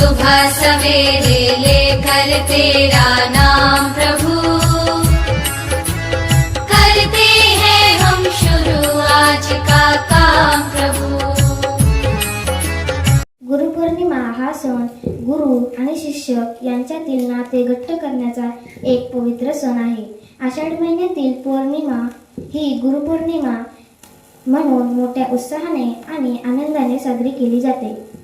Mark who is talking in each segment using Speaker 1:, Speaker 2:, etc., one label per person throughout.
Speaker 1: सुबह सवेरे लेकर तेरा नाम प्रभु। करते हैं हम शुरू आज का काम प्रभु।
Speaker 2: गुरुपौर्णिमा हा सण गुरु आणि शिष्य यांच्यातील नाते घट्ट करण्याचा एक पवित्र सण आहे. आषाढ महिन्यातील पौर्णिमा ही गुरुपौर्णिमा म्हणून मोठ्या उत्साहाने आणि आनंदाने साजरी केली जाते.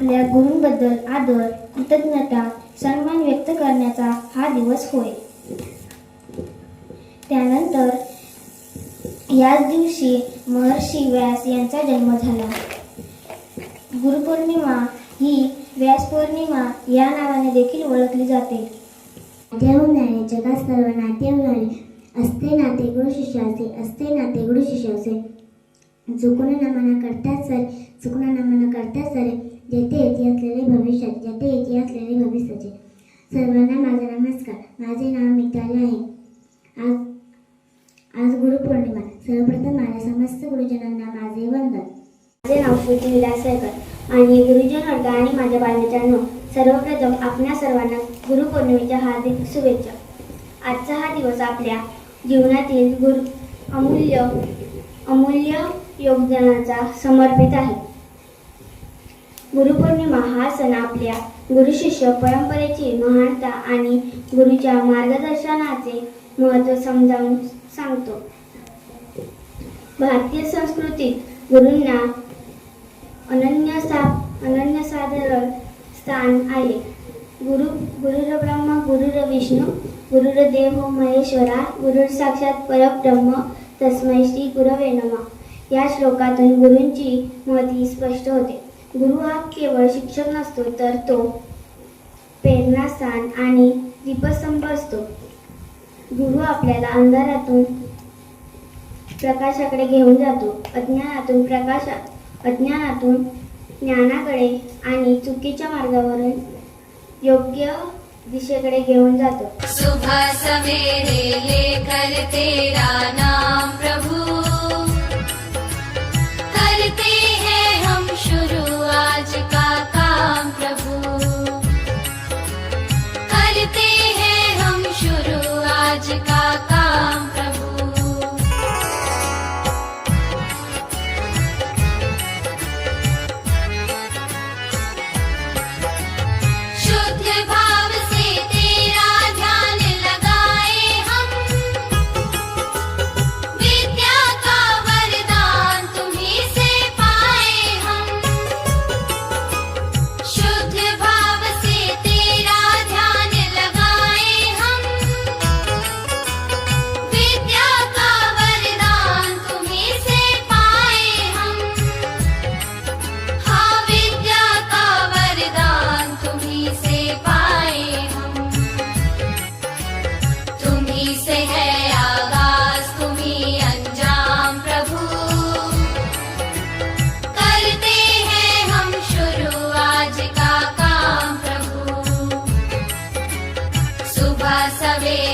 Speaker 2: आपल्या गुरूंबद्दल आदर कृतज्ञता सन्मान व्यक्त करण्याचा हा दिवस होय. त्यानंतर याच दिवशी महर्षी व्यास यांचा जन्म झाला. गुरुपौर्णिमा ही व्यास पौर्णिमा या नावाने देखील ओळखली जाते.
Speaker 3: नाते होणारे जगात सर्व नाते होणारे असते नाते गुरु शिष्याचे असते नाते गुरु शिष्याचे चुकून नमन करतात सर चुकून नमन करतात सर. जेथे येथे असलेले भविष्यात जेथे येथे असलेले भविष्याचे. सर्वांना माझा नमस्कार. माझे नाव मिताली आहे. आज आज गुरुपौर्णिमा सर्वप्रथम माझ्या समस्त गुरुजनांना माझे वंदन. माझे नाव श्रुती विलासकर आणि गुरुजन वर्ग आणि माझ्या बालमित्रांनो सर्वप्रथम आपल्या सर्वांना गुरुपौर्णिमेच्या हार्दिक शुभेच्छा. आजचा हा दिवस आपल्या जीवनातील गुरु अमूल्य अमूल्य योगदानाचा समर्पित आहे. गुरुपौर्णिमा हा सण आपल्या गुरु शिष्य परंपरेची महानता आणि गुरुच्या मार्गदर्शनाचे महत्त्व समजावून सांगतो. भारतीय संस्कृतीत गुरूंना अनन्य सा अनन्यसाधारण स्थान आहे. गुरु गुरुर ब्रह्मा गुरुर विष्णू गुरुर देव महेश्वरा गुरुर साक्षात परब्रह्म तस्मै श्री गुरवे नमः. या श्लोकातून गुरूंची महती स्पष्ट होते. गुरु हा केवळ शिक्षक नसतो तर तो प्रेरणास्थान आणि दीपस्तंभ असतो. गुरु आपल्याला अंधारातून प्रकाशाकडे घेऊन जातो. अज्ञानातून प्रकाशा अज्ञानातून ज्ञानाकडे आणि चुकीच्या मार्गावरून योग्य दिशेकडे घेऊन जातो.
Speaker 1: सुबह सवेरे लेकर तेरा नाम प्रभु. आज